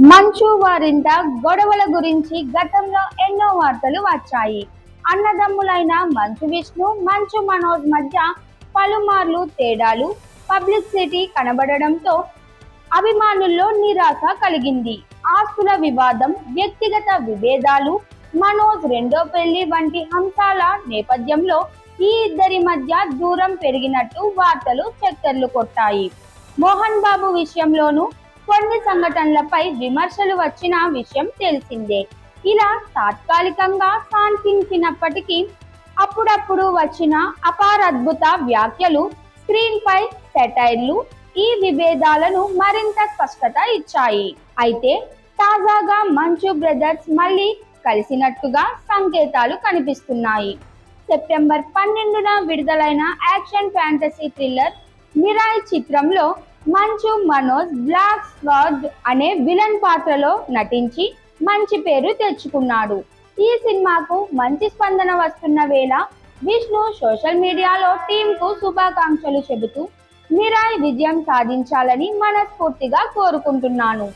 మంచు వారింట గొడవల గురించి గతంలో ఎన్నో వార్తలు వచ్చాయి. అన్నదమ్ములైన మంచు విష్ణు మంచు మనోజ్ మధ్య పలుమార్లు తేడాలు పబ్లిసిటీ కనబడడంతో అభిమానుల్లో నిరాశ కలిగింది. ఆస్తుల వివాదం వ్యక్తిగత విభేదాలు మనోజ్ రెండో పెళ్ళి వంటి అంశాల నేపథ్యంలో ఈ ఇద్దరి మధ్య దూరం పెరిగినట్టు వార్తలు చక్కర్లు కొట్టాయి. మోహన్ బాబు విషయంలోనూ కొన్ని సంఘటనలపై విమర్శలు వచ్చిన విషయం తెలిసిందే. ఇలా తాత్కాలికంగా శాంతించినప్పటికీ అప్పుడప్పుడు వచ్చిన అపారద్భుత వ్యాఖ్యలు స్క్రీన్ పై సెటైర్లు ఈ విభేదాలను మరింత స్పష్టత ఇచ్చాయి. అయితే తాజాగా మంచు బ్రదర్స్ మళ్ళీ కలిసినట్టుగా సంకేతాలు కనిపిస్తున్నాయి. సెప్టెంబర్ పన్నెండున విడుదలైన యాక్షన్ ఫ్యాంటసీ థ్రిల్లర్ మిరాయ్ చిత్రంలో మంచు మనోజ్ బ్లాక్ స్వాడ్ అనే విలన్ పాత్రలో నటించి మంచి పేరు తెచ్చుకున్నాడు. ఈ సినిమాకు మంచి స్పందన వస్తున్న వేళ విష్ణు సోషల్ మీడియాలో టీంకు శుభాకాంక్షలు చెబుతూ మిరాయ్ విజయం సాధించాలని మనస్ఫూర్తిగా కోరుకుంటున్నాను.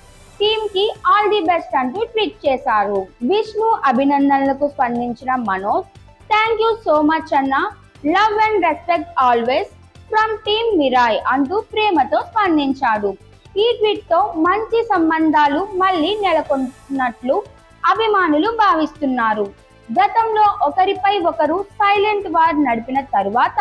టీమ్కి ఆల్ ది బెస్ట్ అంటూ ట్వీట్ చేశారు. విష్ణు అభినందనలకు స్పందించిన Manoj thank you so much అన్న. Love and respect always from team Mirai అంటూ ప్రేమతో స్పందించాడు. ఈ ట్వీట్తో మంచి సంబంధాలు మళ్ళీ నెలకొన్నట్లు అభిమానులు భావిస్తున్నారు. గతంలో ఒకరిపై ఒకరు సైలెంట్ వార్ నడిపిన తరువాత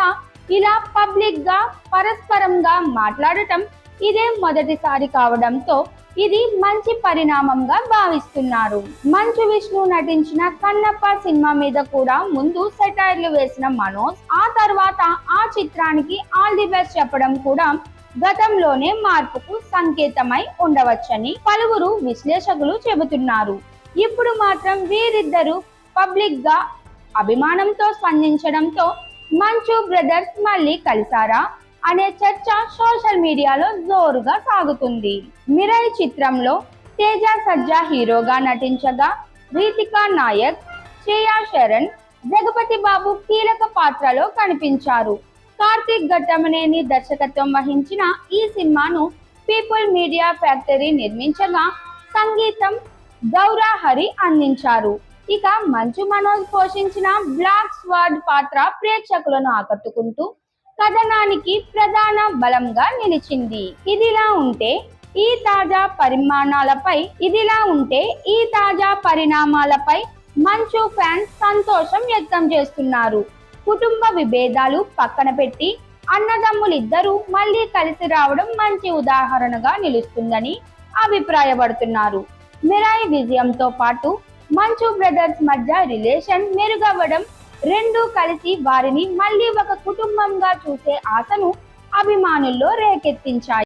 ఇలా పబ్లిక్గా పరస్పరంగా మాట్లాడటం ఇదే మొదటిసారి కావడంతో ఇది మంచి పరిణామంగా భావిస్తున్నారు. మంచు విష్ణు నటించిన కన్నప్ప సినిమా మీద కూడా ముందు సెటైర్లు వేసిన మనోజ్ ఆ తర్వాత ఆ చిత్రానికి ఆల్ ది బెస్ట్ చెప్పడం కూడా గతంలోనే మార్పుకు సంకేతమై ఉండవచ్చని పలువురు విశ్లేషకులు చెబుతున్నారు. ఇప్పుడు మాత్రం వీరిద్దరూ పబ్లిక్గా అభిమానంతో స్పందించడంతో మంచు బ్రదర్స్ మళ్ళీ కలిసారా? అనే చర్చ సోషల్ మీడియాలో జోరుగా సాగుతుంది. మిరై చిత్రంలో తేజ సజ్జా హీరోగా నటించగా రీతికా నాయక్ శ్రేయా శరణ్ జగపతి బాబు కీలక పాత్రలో కనిపించారు. కార్తీక్ ఘట్టమనేని దర్శకత్వం వహించిన ఈ సినిమాను పీపుల్ మీడియా ఫ్యాక్టరీ నిర్మించగా సంగీతం గౌరా హరి అందించారు. ఇక మంచు మనోజ్ పోషించిన బ్లాక్ స్వాడ్ పాత్ర ప్రేక్షకులను ఆకట్టుకుంటూ కథనానికి ప్రధాన బలంగా నిలిచింది. ఇదిలా ఉంటే ఈ తాజా పరిమాణాలపై ఇదిలా ఉంటే ఈ తాజా పరిణామాలపై మంచు ఫ్యాన్స్ సంతోషం వ్యక్తం చేస్తున్నారు. కుటుంబ విభేదాలు పక్కన పెట్టి అన్నదమ్ములిద్దరూ మళ్ళీ కలిసి రావడం మంచి ఉదాహరణగా నిలుస్తుందని అభిప్రాయపడుతున్నారు. మిరాయి విజయంతో పాటు మంచు బ్రదర్స్ మధ్య రిలేషన్ మెరుగవ్వడం రెండు కలిసి వారిని మళ్ళీ ఒక కుటుంబంగా చూసే ఆశను అభిమానుల్లో రేకెత్తించాయి.